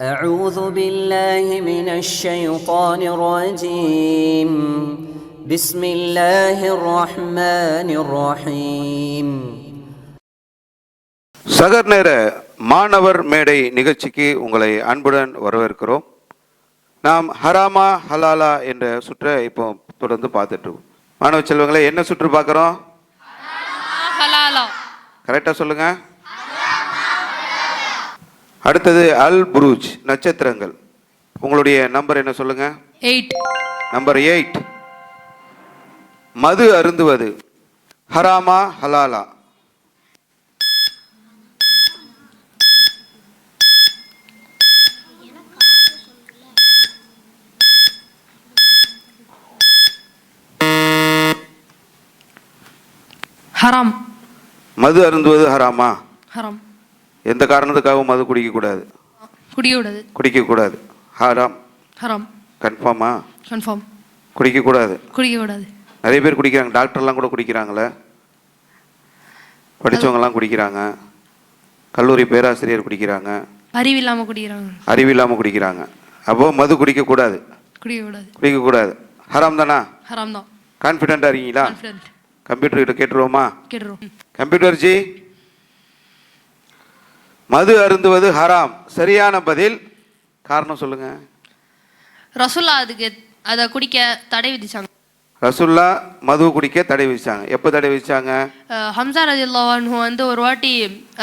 أعوذ بالله من الشيطان الرجيم بسم الله الرحمن الرحيم சகர் நேர மாணவர் மேடை நிகழ்ச்சிக்கு உங்களை அன்புடன் வரவேற்கிறோம் நாம் ஹராமா ஹலாலா என்ற சுற்றை இப்போ தொடர்ந்து பார்த்துட்டு இருக்கோம் மாணவ செல்வங்களே என்ன சுற்று பார்க்குறோம் ஹலாலா கரெக்டாக சொல்லுங்க அடுத்தது அல் புரூஜ் நட்சத்திரங்கள். உங்களுடைய நம்பர் என்ன சொல்லுங்க? எயிட் நம்பர் எயிட் மது அருந்துவது ஹராமா ஹலாலா? ஹராம். மது அருந்துவது ஹராமா? ஹராம். எந்த காரணத்துக்காகவும் மது குடிக்கக்கூடாது. குடிக்கூடாது குடிக்கக்கூடாது. ஹராம். ஹராம். கன்ஃபார்மா? கன்ஃபார்ம். குடிக்கக்கூடாது. குடிக்கக்கூடாது. நிறைய பேர் குடிக்கிறாங்க. டாக்டர்லாம் கூட குடிக்கிறாங்களே. படிச்சவங்கலாம் குடிக்கிறாங்க. கல்லூரி பேராசிரியர் குடிக்கிறாங்க. அறிவில்லாமல் குடிக்கிறாங்க. அறிவில்லாமல் குடிக்கிறாங்க. அப்போ மது குடிக்கக்கூடாது. குடிக்கக்கூடாது. குடிக்கக்கூடாது. ஹராம் தானா? ஹராம் தான். கான்ஃபிடென்ட்டாக இருக்கீங்களா? கம்ப்யூட்டர் கிட்ட கேட்டுருவோமா? கேட்டுரும் கம்ப்யூட்டர் ஜி? மது அருந்துவது ஹராம். சரியான பதில். காரணம் சொல்லுங்க. ரசுல்லா அதுக்கு அதை குடிக்க தடை விதிச்சாங்க. ரசுல்லா மது குடிக்க தடை விதிச்சாங்க. எப்போ தடை விதிச்சாங்க? அஹ் ஹம்சா ரஜில்லாஹு வந்து ஒரு வாட்டி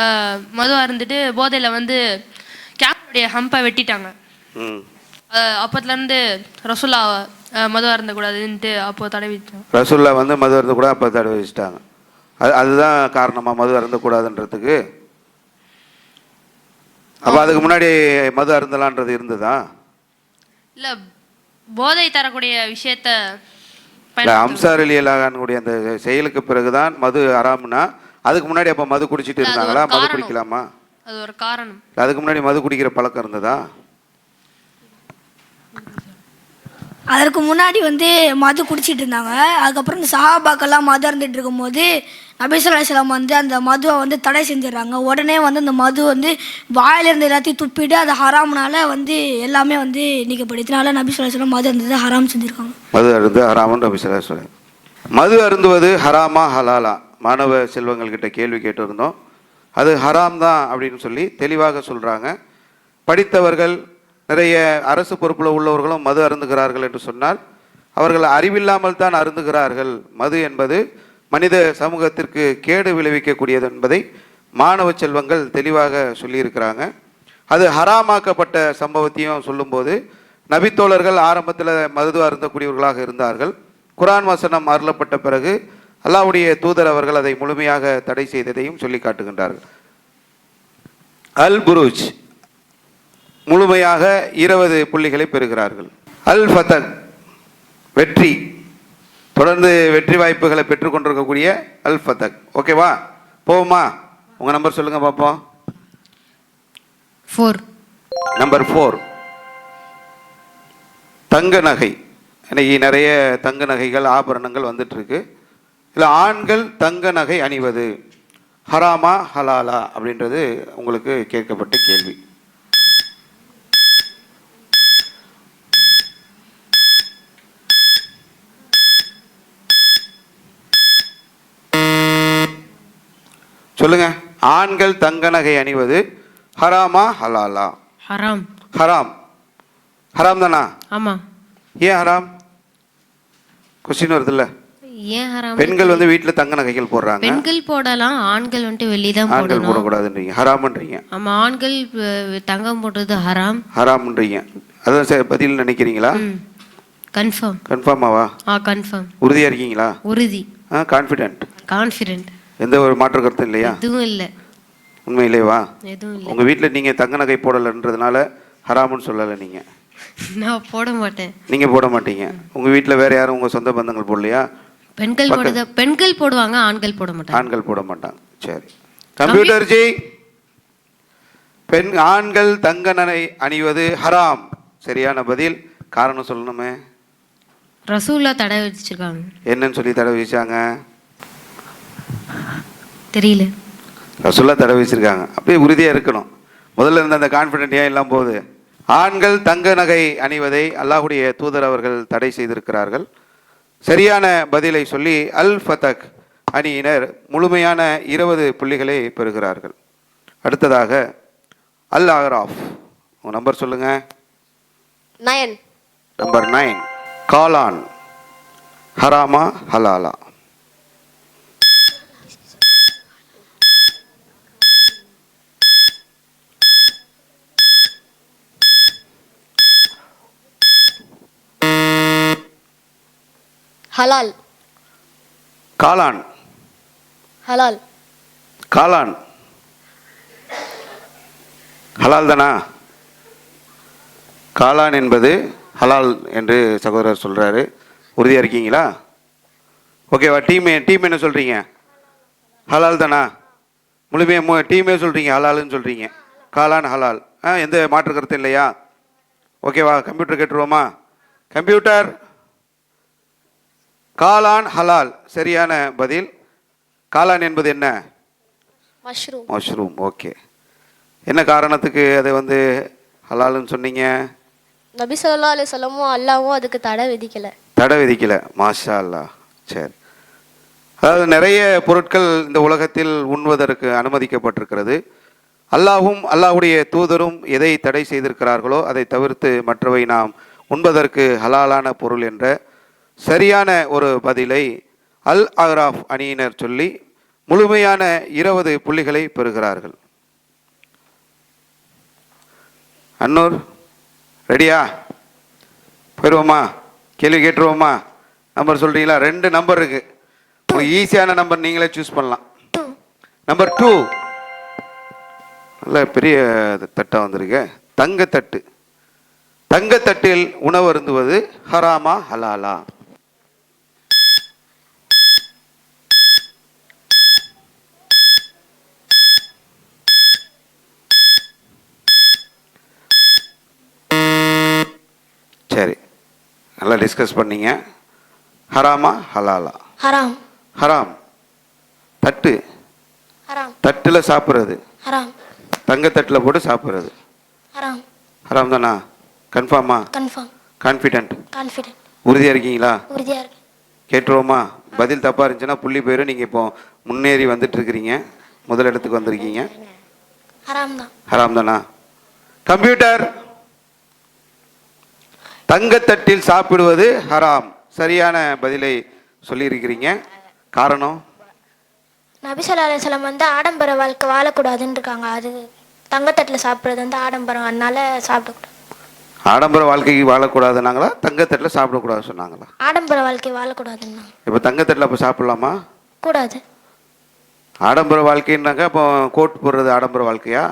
அஹ், மது அருந்துட்டு போதையில் வந்து கேமருடைய ஹம்பை வெட்டிட்டாங்க. ம். அஹ், அப்பத்துலேருந்து ரசுல்லா அஹ், மது அருந்தக்கூடாதுன்ட்டு அப்போ தடை விதிச்சாங்க. ரசுல்லா வந்து மது அருந்த கூட அப்போ தடை விதிச்சிட்டாங்க. அது அதுதான் காரணமா மது அருந்தக்கூடாதுன்றதுக்கு? அப்போ அதுக்கு முன்னாடி மது அருந்தலான்றது இருந்ததா? இல்லை போதை தரக்கூடிய விஷயத்த இல்லை அம்சார் அலி அல்லாஹானுடைய அந்த செயலுக்கு பிறகுதான் மது ஹராம்னா அதுக்கு முன்னாடி அப்போ மது குடிச்சிட்டு இருந்தாங்களா? மது. குடிக்கலாமா? அது ஒரு காரணம். அதுக்கு முன்னாடி மது குடிக்கிற பழக்கம் இருந்ததா? அதற்கு முன்னாடி வந்து மது குடிச்சிட்டு இருந்தாங்க. அதுக்கப்புறம் இந்த சஹாபாக்கெல்லாம் மது இருந்துட்டு இருக்கும்போது நபிசுல்லாஸ்லாம் வந்து அந்த மதுவை வந்து தடை செஞ்சிடறாங்க. உடனே வந்து அந்த மது வந்து வாயிலிருந்து எல்லாத்தையும் துப்பிட்டு அது ஹராம்னால வந்து எல்லாமே வந்து நீக்கப்படுத்தினால நபிசுல்லாஸ்லாம் மது அருந்தது ஹராம் செஞ்சுருக்காங்க. மது அருந்து ஹராமன் ரபி மது அருந்துவது ஹராமா ஹலாலா? மாணவ செல்வங்கள்கிட்ட கேள்வி கேட்டிருந்தோம். அது ஹராம் தான் அப்படின்னு சொல்லி தெளிவாக சொல்கிறாங்க படித்தவர்கள் நிறைய அரசு பொறுப்பில் உள்ளவர்களும் மது அருந்துகிறார்கள் என்று சொன்னால் அவர்கள் அறிவில்லாமல் தான் அருந்துகிறார்கள். மது என்பது மனித சமூகத்திற்கு கேடு விளைவிக்கக்கூடியது என்பதை மாணவ செல்வங்கள் தெளிவாக சொல்லியிருக்கிறாங்க. அது ஹராமாக்கப்பட்ட சம்பவத்தையும் சொல்லும்போது நபித்தோழர்கள் ஆரம்பத்தில் மது அருந்தக்கூடியவர்களாக இருந்தார்கள். குரான் வசனம் அருளப்பட்ட பிறகு அல்லாவுடைய தூதர் அவர்கள் அதை முழுமையாக தடை செய்ததையும் சொல்லி காட்டுகின்றார்கள் அல் புரூஜ். முழுமையாக இருபது புள்ளிகளை பெறுகிறார்கள். அல் ஃபதக் வெற்றி தொடர்ந்து வெற்றி வாய்ப்புகளை பெற்றுக்கொண்டிருக்கக்கூடிய அல் ஃபதக் ஓகேவா போவோமா? உங்கள் நம்பர் சொல்லுங்கள் பார்ப்போம் ஃபோர் நம்பர் ஃபோர் தங்க நகை. இன்னைக்கு நிறைய தங்க நகைகள் ஆபரணங்கள் வந்துட்டு இருக்கு இல்லை ஆண்கள் தங்க நகை அணிவது ஹராமா ஹலாலா அப்படின்றது உங்களுக்கு கேட்கப்பட்ட கேள்வி. சொல்லுங்க. ஆண்கள் தங்க நகை அணிவது ஹராமா ஹலாலா? ஹராம். ஹராம். ஹராம் தானா? ஆமாம் ஏன் ஹராம்? கொஸ்டின் வருதுல்ல. ஏன் ஹராம்? பெண்கள் வந்து வீட்டில் தங்க நகைகள் போடுறாங்க. பெண்கள் போடலாம் ஆண்கள் வந்துட்டு வெளியே தான் ஆண்கள் போடக்கூடாதுன்றீங்க. ஹராம்ன்றீங்க. ஆமா ஆண்கள் தங்கம் போடுறது ஹராம். ஹராம்ன்றீங்க. அதான் சரி பதில் நினைக்கிறீங்களா? கன்ஃபார்ம் கன்ஃபார்மாவா ஆ கன்ஃபார்ம் உறுதியாக இருக்கீங்களா? உறுதி. ஆ கான்ஃபிடென்ட் கான்ஃபிடென்ட் எந்த ஒரு மாற்று கருத்தும் இல்லையா? எதுவும் இல்லை. உண்மையிலேவா? எதுவும் இல்லை. உங்கள் வீட்டில் நீங்கள் தங்க நகை போடலைன்றதுனால ஹராம்னு சொல்லலை நீங்கள் நான் போட மாட்டேன். நீங்கள் போட மாட்டீங்க. உங்கள் வீட்டில் வேறு யாரும் உங்கள் சொந்த பந்தங்கள் போடலையா? பெண்கள் போடுறத பெண்கள் போடுவாங்க ஆண்கள் போட மாட்டாங்க. ஆண்கள் போட மாட்டாங்க. சரி. கம்ப்யூட்டர் ஜி பெண் ஆண்கள் தங்க நகை அணிவது ஹராம். சரியான பதில். காரணம் சொல்லணுமே. ரசூல்லா தடை வச்சிருக்காங்க என்னன்னு சொல்லி தடை வச்சாங்க தெரியல. ரசுல்லா தடை வச்சிருக்காங்க. அப்படியே உறுதியாக இருக்கணும். முதல்ல இருந்த அந்த கான்ஃபிடென்ட் ஏன் இல்லாமல் போகுது? ஆண்கள் தங்க நகை அணிவதை அல்லாஹுடைய தூதர் அவர்கள் தடை செய்திருக்கிறார்கள். சரியான பதிலை சொல்லி அல் ஃபதக் அணியினர் முழுமையான இருபது புள்ளிகளை பெறுகிறார்கள். அடுத்ததாக அல் அகராஃப் உங்க நம்பர் சொல்லுங்க. நயன் நம்பர் நைன் காளான். ஹராமா ஹலாலா. ஹலால். காளான். ஹலால். காளான். ஹலால் தானா? காளான் என்பது ஹலால் என்று சகோதரர் சொல்றாரு. உறுதியா இருக்கீங்களா? ஓகேவா டீம் டீம் என்ன சொல்றீங்க? ஹலால் தானா? முழுமையாக டீமே சொல்றீங்க ஹலால்னு சொல்றீங்க. காளான் ஹலால். ஆ எந்த மாற்று கருத்து இல்லையா? ஓகேவா கம்ப்யூட்டர் கேட்டுருவோமா? கம்ப்யூட்டர் காளான் ஹலால் சரியான பதில். காளான் என்பது என்ன? மஷ்ரூம் மஷ்ரூம் ஓகே என்ன காரணத்துக்கு அதை வந்து ஹலால்னு சொன்னீங்க? நபி சொல்லா அலி சொல்லமும் அல்லாவும் அதுக்கு தடை விதிக்கல. தடை விதிக்கல. மாஷா அல்லாஹ் சரி. அதாவது நிறைய பொருட்கள் இந்த உலகத்தில் உண்வதற்கு அனுமதிக்கப்பட்டிருக்கிறது. அல்லாஹ்வும் அல்லாஹ்வுடைய தூதரும் எதை தடை செய்திருக்கிறார்களோ அதை தவிர்த்து மற்றவை நாம் உண்பதற்கு ஹலாலான பொருள் என்ற சரியான ஒரு பதிலை அல் அஹ்ராஃப் அணியினர் சொல்லி முழுமையான இருபது புள்ளிகளை பெறுகிறார்கள். அன்னூர் ரெடியா? போயிடுவோமா கேள்வி கேட்டுருவோமா? நம்பர் சொல்கிறீங்களா ரெண்டு நம்பர் இருக்குது உங்களுக்கு ஈஸியான நம்பர் நீங்களே சூஸ் பண்ணலாம். நம்பர் டூ நல்ல பெரிய தட்டாக வந்திருக்கு. தங்கத்தட்டு. தங்கத்தட்டில் உணவு அருந்துவது ஹராமா ஹலாலா சரி நல்லா டிஸ்கஸ் பண்ணீங்க. ஹராமா ஹலாலா? ஹராம். ஹராம். தட்டு. ஹராம். தட்டில் சாப்பிட்றது. ஹராம். தங்கத்தட்டில் போட்டு சாப்பிட்றது. ஹராம். ஹராம் தானா? கன்ஃபார்மா கன்ஃபார்ம் கான்ஃபிடென்ட் கான்ஃபிடென்ட் உறுதியாக இருக்கீங்களா? உறுதியா இருக்கு கேட்டுருவோமா? பதில் தப்பாக இருந்துச்சுன்னா புள்ளி போயிடும் நீங்கள் இப்போ முன்னேறி வந்துட்டு இருக்கிறீங்க. முதல் இடத்துக்கு வந்திருக்கீங்க. ஹராம் தான். ஹராம் தானா? கம்ப்யூட்டர் தங்கத்தட்டில் சாப்பிடுவது ஹராம். சரியான பதிலை சொல்லியிருக்கிறீங்க. காரணம்? நபி சொல்லா சொல்லம் வந்து ஆடம்பர வாழ்க்கை வாழக்கூடாதுன்னு இருக்காங்க அது தங்கத்தட்டில் சாப்பிட்றது வந்து ஆடம்பரம். அதனால சாப்பிடக்கூடாது. ஆடம்பர வாழ்க்கைக்கு வாழக்கூடாதுனாங்களா தங்கத்தட்டில் சாப்பிடக்கூடாது சொன்னாங்களா? ஆடம்பர வாழ்க்கை வாழக்கூடாதுன்னா. இப்போ தங்கத்தட்டில் அப்போ சாப்பிடலாமா? கூடாது. ஆடம்பர வாழ்க்கைன்னாக்கா இப்போ கோட் போடுறது ஆடம்பர வாழ்க்கையா?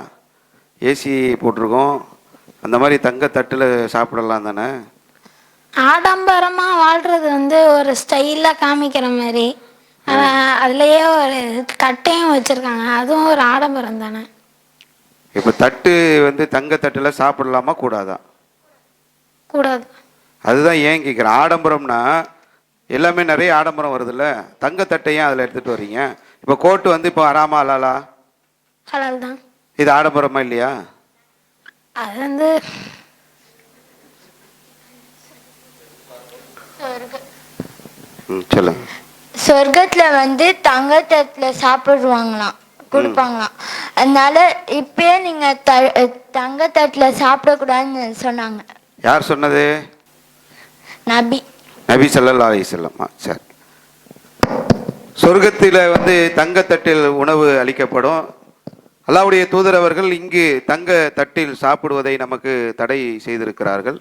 ஏசி போட்டிருக்கோம். அந்த மாதிரி தங்கத்தட்டில் சாப்பிடலாம் தானே? ஆடம்பரமாக வாழ்கிறது வந்து ஒரு ஸ்டைலாக காமிக்கிற மாதிரி. அதுலேயே ஒரு கட்டையும் வச்சுருக்காங்க. அதுவும் ஒரு ஆடம்பரம் தானே. இப்போ தட்டு வந்து தங்கத்தட்டில் சாப்பிடலாமா கூடாதா? கூடாது. அதுதான் ஏன் கேட்குறேன் ஆடம்பரம்னா எல்லாமே நிறைய ஆடம்பரம் வருதுல்ல. தங்கத்தட்டையும் அதில் எடுத்துகிட்டு வர்றீங்க இப்போ கோட்டு வந்து இப்போ அறாமா அலாலா? ஹலால் தான். இது ஆடம்பரமா இல்லையா? அது வந்து சொர்க்கத்தில் வந்து தங்கத்தட்டில் சாப்பிடுவாங்களாம் கொடுப்பாங்களாம். அதனால இப்பயே நீங்கள் த தங்கத்தட்டில் சாப்பிடக்கூடாதுன்னு சொன்னாங்க. யார் சொன்னது? நபி. நபி ஸல்லல்லாஹு அலைஹி வஸல்லம். ஆ, சரி. சொர்க்கத்தில் வந்து தங்கத்தட்டில் உணவு அளிக்கப்படும். அல்லாவுடைய தூதர் அவர்கள் இங்கு தங்க தட்டில் சாப்பிடுவதை நமக்கு தடை செய்திருக்கிறார்கள்.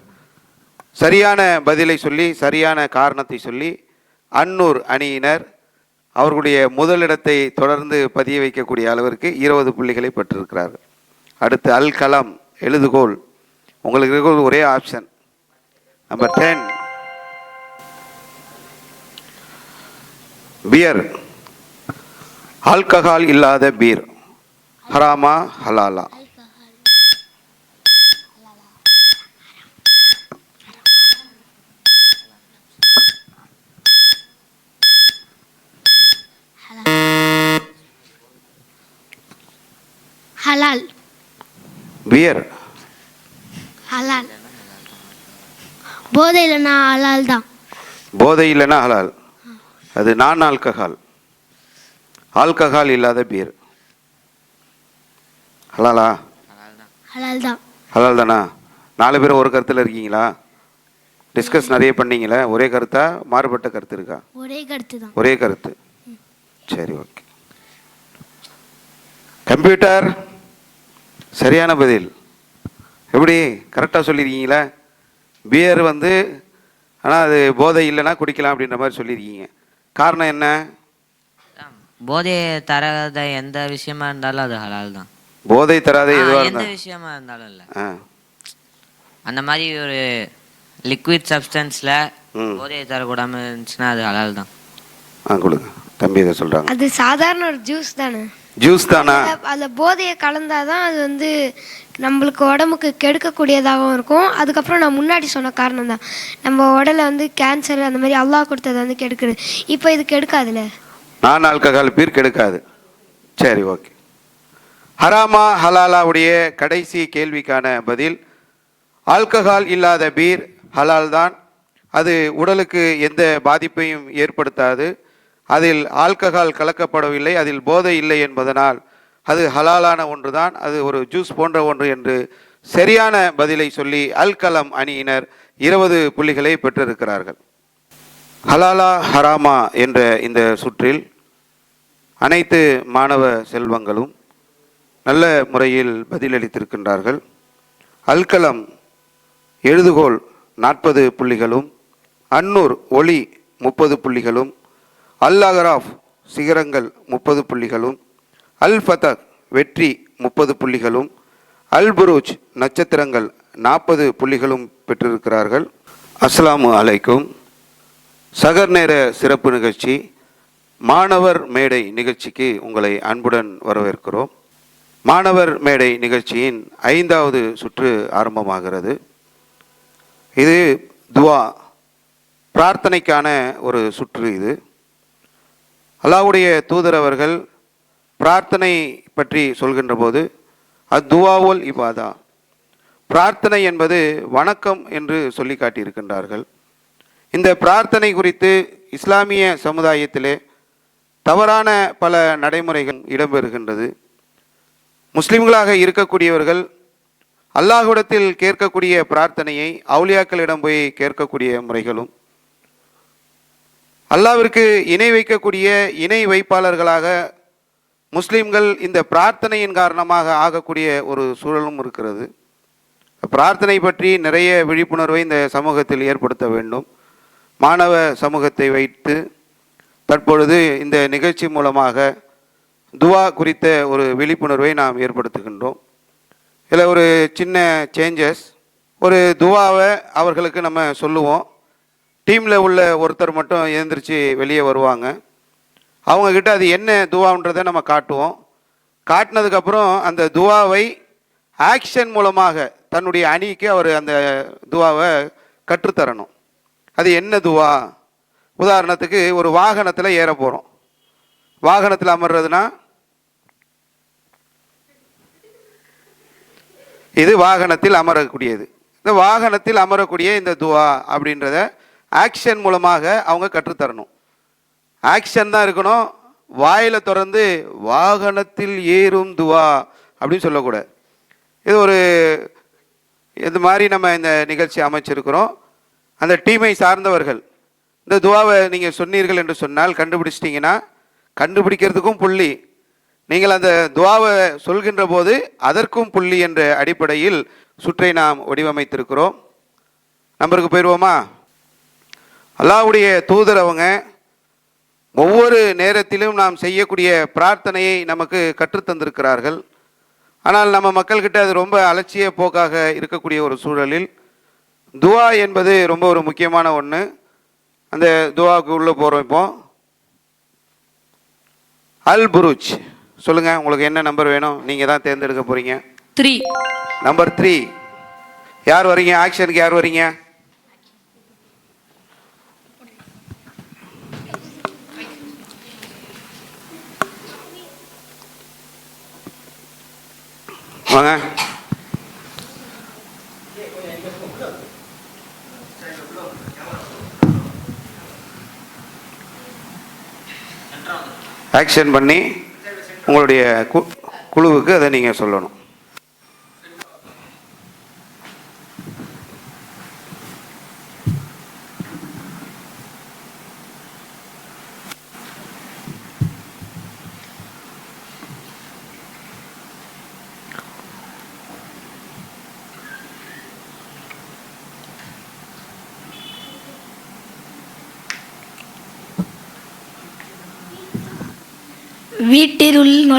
சரியான பதிலை சொல்லி சரியான காரணத்தை சொல்லி அன்னூர் அணியினர் அவர்களுடைய முதலிடத்தை தொடர்ந்து பதிய வைக்கக்கூடிய அளவிற்கு இருபது புள்ளிகளை பெற்றிருக்கிறார்கள். அடுத்து அல் கலாம் எழுதுகோல் உங்களுக்கு இருக்கிற ஒரே option. Number ten beer alcohol இல்லாத பீர் ஹராமா? ஹலாலா. ஹலால். பியர். ஹலால். போதை இல்லைன்னா ஹலால் தான். போதை இல்லைன்னா ஹலால். அது நான் ஆல்கஹால். ஆல்கஹால் இல்லாத பீர் ஹலாலா? ஹலால் தான் ஹலால் தானா நாலு பேரும் ஒரு கருத்தில் இருக்கீங்களா? டிஸ்கஸ் நிறைய பண்ணீங்களே ஒரே கருத்தா மாறுபட்ட கருத்து இருக்கா? ஒரே கருத்து தான். ஒரே கருத்து. சரி ஓகே. கம்ப்யூட்டர் சரியான பதில். எப்படி? கரெக்டாக சொல்லியிருக்கீங்களா? பியர் வந்து ஆனால் அது போதை இல்லைன்னா குடிக்கலாம் அப்படின்ற மாதிரி சொல்லியிருக்கீங்க. காரணம் என்ன? போதையை தராத எந்த விஷயமா இருந்தாலும் அது ஹலால் தான் போதை தராத எதுவாக எந்த விஷயமா இருந்தாலும் இல்லை. அந்த மாதிரி ஒரு லிக்விட் சப்ஸ்டன்ஸ்ல. போதையை தரக்கூடாம இருந்துச்சுன்னா அது ஹலால் தான். ஆ கொடுங்க. தம்பி இதை சொல்கிறாங்க அது சாதாரண ஒரு ஜூஸ் தானே? ஜூஸ் தானா? அதில் போதையை கலந்தாதான் அது வந்து நம்மளுக்கு உடம்புக்கு கெடுக்கக்கூடியதாகவும் இருக்கும். அதுக்கப்புறம் நான் முன்னாடி சொன்ன காரணம் தான். நம்ம உடல வந்து கேன்சர் அந்த மாதிரி அல்லாஹ் கொடுத்தது வந்து கெடுக்குது. இப்போ இது கெடுக்காதுல்ல நான் ஆல்கஹால் பீர் கெடுக்காது. சரி ஓகே. ஹராமா ஹலாலாவுடைய கடைசி கேள்விக்கான பதில் ஆல்கஹால் இல்லாத பீர் ஹலால் தான். அது உடலுக்கு எந்த பாதிப்பையும் ஏற்படுத்தாது. அதில் ஆல்கஹால் கலக்கப்படவில்லை அதில் போதை இல்லை என்பதனால் அது ஹலாலான ஒன்று தான் அது ஒரு ஜூஸ் போன்ற ஒன்று என்று சரியான பதிலை சொல்லி அல்கலம் அணியினர் இருபது புள்ளிகளை பெற்றிருக்கிறார்கள். ஹலாலா ஹராமா என்ற இந்த சுற்றில் அனைத்து மாணவ செல்வங்களும் நல்ல முறையில் பதிலளித்திருக்கின்றார்கள். அல்கலம் எழுதுகோல் நாற்பது புள்ளிகளும் அன்னூர் ஒளி முப்பது புள்ளிகளும் அல் அகராஃப் சிகரங்கள் முப்பது புள்ளிகளும் அல் ஃபதக் வெற்றி முப்பது புள்ளிகளும் அல் புரூஜ் நட்சத்திரங்கள் நாற்பது புள்ளிகளும் பெற்றிருக்கிறார்கள். அஸ்ஸலாமு அலைக்கும். சகர் நேர சிறப்பு நிகழ்ச்சி மாணவர் மேடை நிகழ்ச்சிக்கு உங்களை அன்புடன் வரவேற்கிறோம். மாணவர் மேடை நிகழ்ச்சியின் ஐந்தாவது சுற்று ஆரம்பமாகிறது. இது துவா பிரார்த்தனைக்கான ஒரு சுற்று இது. அல்லாவுடைய தூதரவர்கள் பிரார்த்தனை பற்றி சொல்கின்ற போது அத்துவாவுல் இவாதா பிரார்த்தனை என்பது வணக்கம் என்று சொல்லி காட்டியிருக்கின்றார்கள். இந்த பிரார்த்தனை குறித்து இஸ்லாமிய சமுதாயத்திலே தவறான பல நடைமுறைகள் இடம்பெறுகின்றது. முஸ்லிம்களாக இருக்கக்கூடியவர்கள் அல்லாஹுடத்தில் கேட்கக்கூடிய பிரார்த்தனையை அவுலியாக்களிடம் போய் கேட்கக்கூடிய முறைகளும். அல்லாவிற்கு இணை வைக்கக்கூடிய இணை வைப்பாளர்களாக முஸ்லிம்கள் இந்த பிரார்த்தனையின் காரணமாக ஆகக்கூடிய ஒரு சூழலும் இருக்கிறது. பிரார்த்தனை பற்றி நிறைய விழிப்புணர்வை இந்த சமூகத்தில் ஏற்படுத்த வேண்டும். மாணவ சமூகத்தை வைத்து தற்பொழுது இந்த நிகழ்ச்சி மூலமாக துவா குறித்த ஒரு விழிப்புணர்வை நாம் ஏற்படுத்துகின்றோம். இதில் ஒரு சின்ன சேஞ்சஸ் ஒரு துவாவை அவர்களுக்கு நம்ம சொல்லுவோம். டீமில் உள்ள ஒருத்தர் மட்டும் எழுந்திரிச்சு வெளியே வருவாங்க. அவங்கக்கிட்ட அது என்ன துவான்றதை நம்ம காட்டுவோம். காட்டினதுக்கப்புறம் அந்த துவாவை ஆக்ஷன் மூலமாக தன்னுடைய அணிக்கு அவர் அந்த துவாவை கற்றுத்தரணும். அது என்ன துவா? உதாரணத்துக்கு ஒரு வாகனத்தில் ஏற போகிறோம் வாகனத்தில் அமர்றதுனா இது வாகனத்தில் அமரக்கூடியது. இந்த வாகனத்தில் அமரக்கூடிய இந்த துவா அப்படின்றத ஆக்ஷன் மூலமாக அவங்க கற்றுத்தரணும். ஆக்ஷன் தான் இருக்கணும். வாயில் திறந்து வாகனத்தில் ஏறும் துவா அப்படின்னு சொல்லக்கூடாது. இது ஒரு இது மாதிரி நம்ம இந்த நிகழ்ச்சி அமைச்சிருக்கிறோம். அந்த டீமை சார்ந்தவர்கள் இந்த துவாவை நீங்கள் சொன்னீர்கள் என்று சொன்னால் கண்டுபிடிச்சிட்டிங்கன்னா கண்டுபிடிக்கிறதுக்கும் புள்ளி. நீங்கள் அந்த துவாவை சொல்கின்ற போது அதற்கும் புள்ளி என்ற அடிப்படையில் சுற்றை நாம் வடிவமைத்திருக்கிறோம். நம்பருக்கு போயிடுவோமா அல்லாவுடைய தூதர் அவங்க ஒவ்வொரு நேரத்திலும் நாம் செய்யக்கூடிய பிரார்த்தனையை நமக்கு கற்றுத்தந்திருக்கிறார்கள் ஆனால் நம்ம மக்கள்கிட்ட அது ரொம்ப அலட்சிய போக்காக இருக்கக்கூடிய ஒரு சூழலில் துவா என்பது ரொம்ப ஒரு முக்கியமான ஒன்று அந்த துவாவுக்கு உள்ளே போகிறோம் இப்போ. அல் புருஜ். சொல்லுங்கள் உங்களுக்கு என்ன நம்பர் வேணும்? நீங்கள் தான் தேர்ந்தெடுக்க போகிறீங்க த்ரீ நம்பர் த்ரீ யார் வரீங்க? ஆக்ஷனுக்கு யார் வரீங்க? வாங்க. ஆக்ஷன் பண்ணி உங்களுடைய கு- குழுவுக்கு அதை நீங்கள் சொல்லணும்.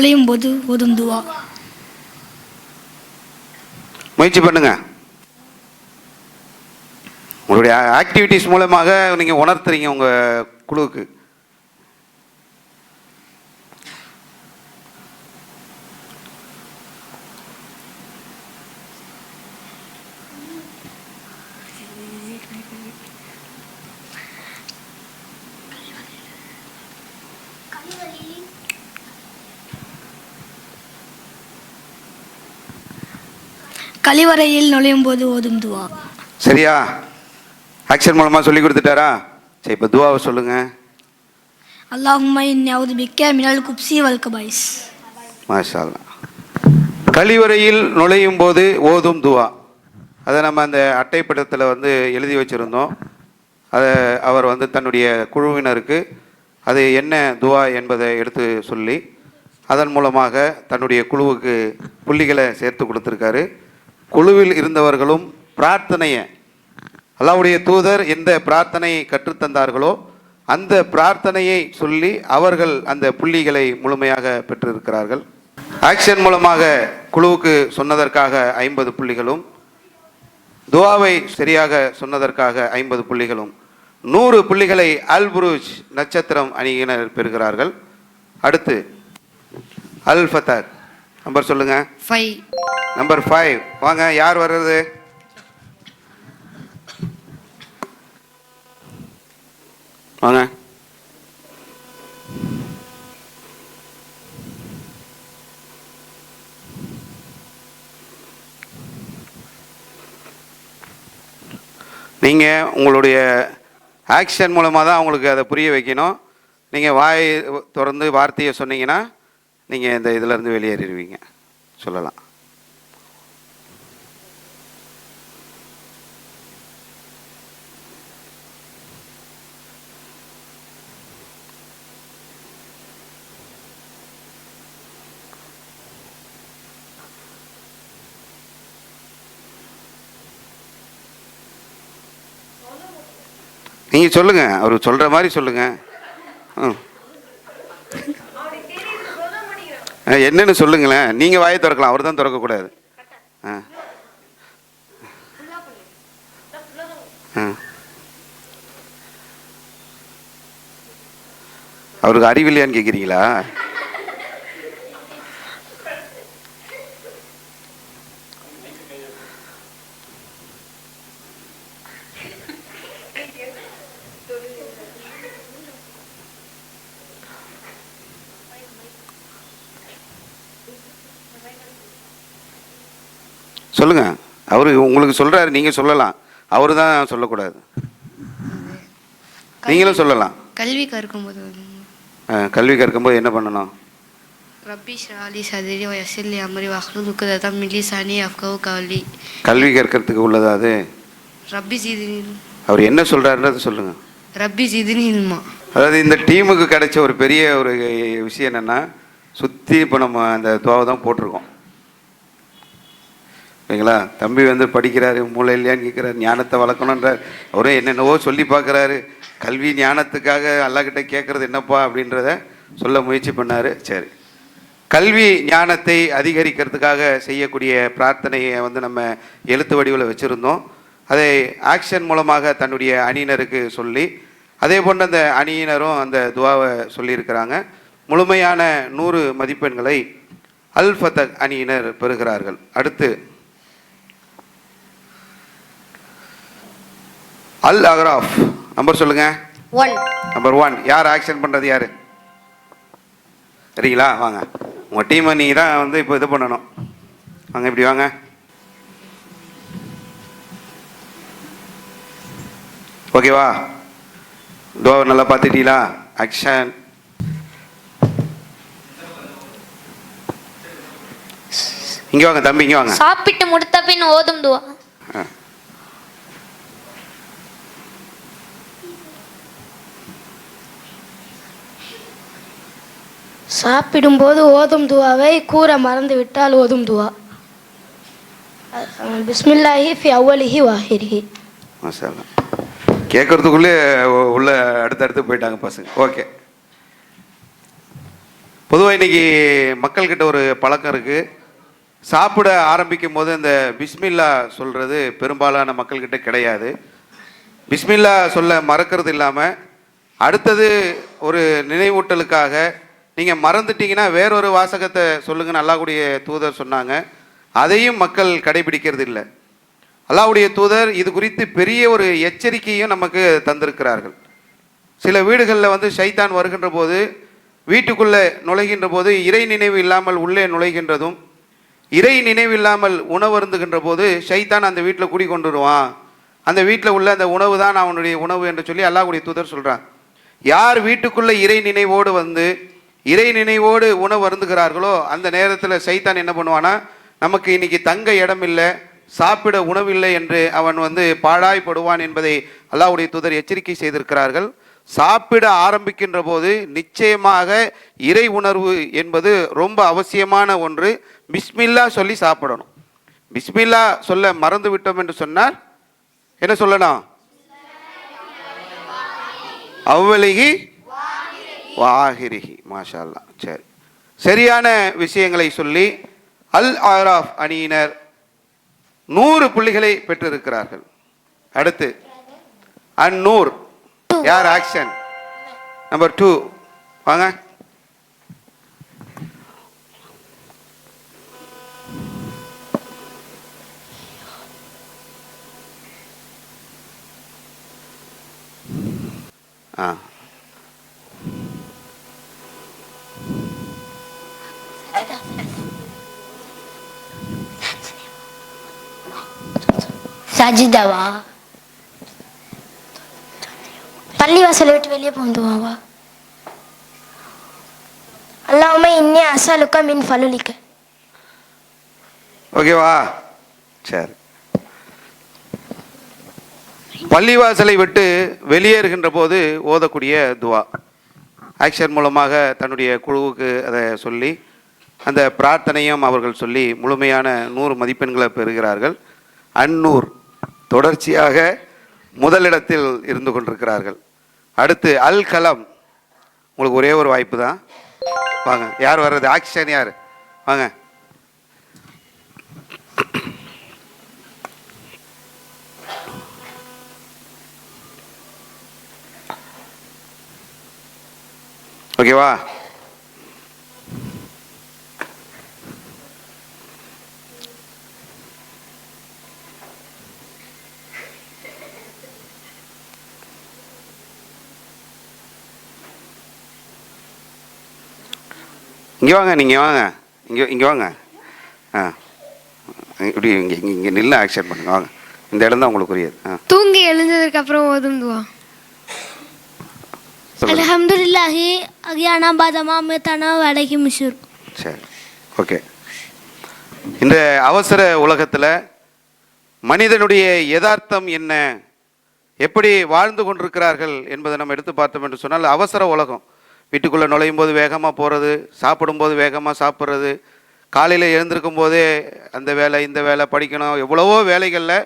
நுழையும் போது ஓதும் துவா. முயற்சி பண்ணுங்க. உங்களுடைய ஆக்டிவிட்டிஸ் மூலமாக நீங்கள் உணர்த்துறீங்க உங்கள் குழுவுக்கு. கழிவறையில் நுழையும் போது ஓதும் துவா. சரியா? ஆக்ஷன் மூலமாக சொல்லி கொடுத்துட்டாரா? சரி இப்போ துவாவை சொல்லுங்கள் அல்லாஹும்மா இன்னியாவது பிக்க மினல் குப்சி வல் கபாயிஸ். மாஷா அல்லாஹ். கழிவறையில் நுழையும் போது ஓதும் துவா. அதை நம்ம அந்த அட்டைப்படத்தில் வந்து எழுதி வச்சுருந்தோம். அதை அவர் வந்து தன்னுடைய குழுவினருக்கு அது என்ன துவா என்பதை எடுத்து சொல்லி அதன் மூலமாக தன்னுடைய குழுவுக்கு புள்ளிகளை சேர்த்து கொடுத்துருக்காரு. குழுவில் இருந்தவர்களும் பிரார்த்தனையை அல்லாவுடைய தூதர் எந்த பிரார்த்தனையை கற்றுத்தந்தார்களோ அந்த பிரார்த்தனையை சொல்லி அவர்கள் அந்த புள்ளிகளை முழுமையாக பெற்றிருக்கிறார்கள். ஆக்ஷன் மூலமாக குழுவுக்கு சொன்னதற்காக ஐம்பது புள்ளிகளும் துவாவை சரியாக சொன்னதற்காக ஐம்பது புள்ளிகளும் நூறு புள்ளிகளை அல்புருஜ் நட்சத்திரம் அணியினர் பெறுகிறார்கள். அடுத்து அல் ஃபத்தார் நம்பர் சொல்லுங்க. ஃபைவ் நம்பர் ஃபைவ் வாங்க யார் வர்றது? வாங்க. நீங்கள் உங்களுடைய ஆக்ஷன் மூலமாக தான் அவங்களுக்கு அதை புரிய வைக்கணும். நீங்கள் வாய் திறந்து வார்த்தையை சொன்னீங்கன்னா நீங்கள் இந்த இதிலேருந்து வெளியேறிடுவீங்க. சொல்லலாம். நீங்கள் சொல்லுங்கள் அவர் சொல்கிற மாதிரி சொல்லுங்கள் ம் அஹ், என்னன்னு சொல்லுங்களேன். நீங்கள் வாயை திறக்கலாம். அவர் தான் திறக்கக்கூடாது. ஆ ஆ. அவருக்கு அறிவில்லையான்னு கேட்குறீங்களா சொல்லுங்க. அவரு உங்களுக்கு சொல்றாரு நீங்க சொல்லலாம். அவரு தான் சொல்லக்கூடாது. நீங்களும் சொல்லலாம். கல்வி கற்கும்போது கல்வி கற்கும்போது என்ன பண்ணணும்? ஷாலி சதிரி வயசில் அமரி வஹ்லுது உக்ததம் மின் லிசானி அஃப்கஹு கௌலி. கல்வி கற்கிறதுக்கு உள்ளதா அது? ஜிதினி அவர் என்ன சொல்றாருன்றது சொல்லுங்க. ரப்பி ஜிதினி இல்மா அதாவது இந்த டீமுக்கு கிடைச்ச ஒரு பெரிய ஒரு விஷயம் என்னன்னா சுற்றி இப்போ நம்ம அந்த துவாவை தான் போட்டிருக்கோம். ஓகேங்களா தம்பி வந்து படிக்கிறாரு மூளை இல்லையான்னு கேட்குறாரு ஞானத்தை வளர்க்கணுன்றார் அவரும் என்னென்னவோ சொல்லி பார்க்குறாரு. கல்வி ஞானத்துக்காக அல்லாக்கிட்ட கேட்குறது என்னப்பா அப்படின்றத சொல்ல முயற்சி பண்ணார். சரி. கல்வி ஞானத்தை அதிகரிக்கிறதுக்காக செய்யக்கூடிய பிரார்த்தனையை வந்து நம்ம எழுத்து வடிவில் வச்சுருந்தோம். அதை ஆக்ஷன் மூலமாக தன்னுடைய அணியினருக்கு சொல்லி அதே போன்று அந்த அணியினரும் அந்த துவாவை சொல்லியிருக்கிறாங்க. முழுமையான நூறு மதிப்பெண்களை அல் ஃபதக் அணியினர் பெறுகிறார்கள். அடுத்து அல் அகராஃப் நம்பர் சொல்லுங்க. ஒன் நம்பர் ஒன் யார் ஆக்ஷன் பண்ணுறது யார்? சரிங்களா? வாங்க. உங்கள் டீமை நீங்கள் தான் வந்து இப்போ இது பண்ணணும். வாங்க இப்படி வாங்க. ஓகேவா துவா நல்லா பார்த்துட்டீங்களா? ஆக்ஷன் இங்கே வாங்க தம்பி இங்கே வாங்க. சாப்பிட்டு முடித்த பின் ஓதும் துவா. சாப்பிடும்போது ஓதும் துவாவை கூற மறந்து விட்டால் ஓதும் துவா. பிஸ்மில்லாஹி ஃபி அவ்வலிஹி வாஹிரிஹி. மசாலா கேட்கறதுக்குள்ளே உள்ள அடுத்தடுத்து போயிட்டாங்க பசங்க. ஓகே. பொதுவாக இன்னைக்கு மக்கள்கிட்ட ஒரு பழக்கம் இருக்குது சாப்பிட ஆரம்பிக்கும் போது இந்த பிஸ்மில்லா சொல்கிறது பெரும்பாலான மக்கள்கிட்ட கிடையாது. பிஸ்மில்லா சொல்ல மறக்கிறது இல்லாமல் அடுத்தது ஒரு நினைவூட்டலுக்காக நீங்கள் மறந்துட்டீங்கன்னா வேறொரு வாசகத்தை சொல்லுங்கள் அல்லாஹுடைய தூதர் சொன்னாங்க. அதையும் மக்கள் கடைபிடிக்கிறது இல்லை. அல்லாவுடைய தூதர் இது குறித்து பெரிய ஒரு எச்சரிக்கையும் நமக்கு தந்திருக்கிறார்கள். சில வீடுகளில் வந்து ஷைத்தான் வருகின்ற போது வீட்டுக்குள்ளே நுழைகின்ற போது இறை நினைவு இல்லாமல் உள்ளே நுழைகின்றதும் இறை நினைவு இல்லாமல் உணவருந்துகின்ற போது ஷைத்தான் அந்த வீட்டில் குடி கொண்டு வருவான் அந்த வீட்டில் உள்ள அந்த உணவு தான் அவனுடைய உணவு என்று சொல்லி அல்லாஹுடைய தூதர் சொல்கிறான் யார் வீட்டுக்குள்ளே இறை நினைவோடு வந்து இறை நினைவோடு உணவு அருந்துகிறார்களோ அந்த நேரத்தில் சைத்தான் என்ன பண்ணுவானா நமக்கு இன்னைக்கு தங்க இடம் இல்லை சாப்பிட உணவில்லை என்று அவன் வந்து பாழாய்ப்படுவான் என்பதை அல்லாவுடைய தூதர் எச்சரிக்கை செய்திருக்கிறார்கள். சாப்பிட ஆரம்பிக்கின்ற போது நிச்சயமாக இறை உணர்வு என்பது ரொம்ப அவசியமான ஒன்று. பிஸ்மில்லா சொல்லி சாப்பிடணும். பிஸ்மில்லா சொல்ல மறந்து விட்டோம் என்று சொன்னால் என்ன சொல்லணும் அவ்வளிகி வாஹிரிஹி மாஷால்லா சரி. சரியான விஷயங்களை சொல்லி அல் ஆராஃப் அணியினர் நூறு புள்ளிகளை பெற்றிருக்கிறார்கள். அடுத்து அந்நூர் யார் ஆக்ஷன்? Number two. வாங்க. ஆ. சஜிதாவா பள்ளிவாசலை விட்டு வெளியே போந்துவாவா அல்லாமே இன்னே அசாலுக்கா மின் ஃபலுலிக்க. ஓகேவா? சரி. பள்ளிவாசலை விட்டு வெளியேறுகின்ற போது ஓதக்கூடிய துவா. ஆக்ஷன் மூலமாக தன்னுடைய குழுவுக்கு அதை சொல்லி அந்த பிரார்த்தனையும் அவர்கள் சொல்லி முழுமையான நூறு மதிப்பெண்களை பெறுகிறார்கள். அந்நூறு தொடர்ச்சியாக முதலிடத்தில் இருந்து கொண்டிருக்கிறார்கள். அடுத்து அல் கலம். உங்களுக்கு ஒரே ஒரு வாய்ப்பு தான். வாங்க யார் வர்றது? ஆக்ஷன் யார்? வாங்க. ஓகேவா? இங்கே வாங்க நீங்கள் வாங்க. இங்கே இங்கே வாங்க. ஆ. இப்படி இங்கே இங்கே இங்கே நின்று ஆக்ஷன் பண்ணுங்க. வாங்க. இந்த இடம் தான் உங்களுக்கு உரியது. ஆ. தூங்கி எழுந்ததுக்கு அப்புறம் ஓதும் துவா. அல்ஹம்துலில்லாஹி அகியானா பாதமா மேத்தானா வடகி மிஷூர். சரி. ஓகே. இந்த அவசர உலகத்தில் மனிதனுடைய யதார்த்தம் என்ன? எப்படி வாழ்ந்து கொண்டிருக்கிறார்கள் என்பதை நம்ம எடுத்து பார்த்தோம் என்று சொன்னால் அவசர உலகம். வீட்டுக்குள்ளே நுழையும் போது வேகமாக போகிறது சாப்பிடும்போது வேகமாக சாப்பிட்றது காலையில் எழுந்திருக்கும் போதே அந்த வேலை இந்த வேலை படிக்கணும் எவ்வளவோ வேலைகளில்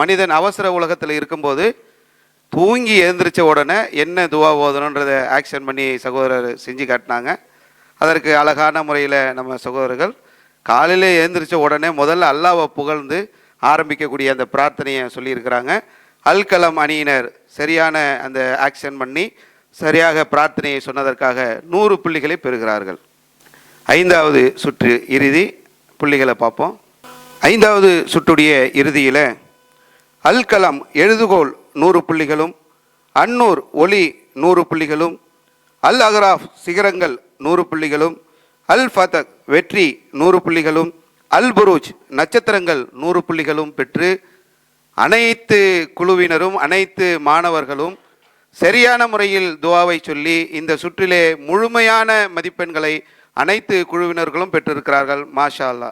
மனிதன் அவசர உலகத்தில் இருக்கும்போது தூங்கி எழுந்திரிச்ச உடனே என்ன துவா ஓதணுன்றதை ஆக்ஷன் பண்ணி சகோதரர் செஞ்சு காட்டினாங்க. அதற்கு அழகான முறையில் நம்ம சகோதரர்கள் காலையில் எழுந்திரிச்ச உடனே முதல்ல அல்லாவை புகழ்ந்து ஆரம்பிக்கக்கூடிய அந்த பிரார்த்தனையை சொல்லியிருக்கிறாங்க. அல்கலம் அணியினர் சரியான அந்த ஆக்ஷன் பண்ணி சரியாக பிரார்த்தனையை சொன்னதற்காக நூறு புள்ளிகளை பெறுகிறார்கள். ஐந்தாவது சுற்று இறுதி புள்ளிகளை பார்ப்போம். ஐந்தாவது சுற்றுடைய இறுதியில் அல்கலம் எழுதுகோல் நூறு புள்ளிகளும் அன்னூர் ஒளி நூறு புள்ளிகளும் அல் அகராஃப் சிகரங்கள் நூறு புள்ளிகளும் அல் ஃபதக் வெற்றி நூறு புள்ளிகளும் அல் புரூஜ் நட்சத்திரங்கள் நூறு புள்ளிகளும் பெற்று அனைத்து குழுவினரும் அனைத்து மாணவர்களும் சரியான முறையில் துவாவை சொல்லி இந்த சுற்றிலே முழுமையான மதிப்பெண்களை அனைத்து குழுவினர்களும் பெற்றிருக்கிறார்கள். மாஷா அல்லா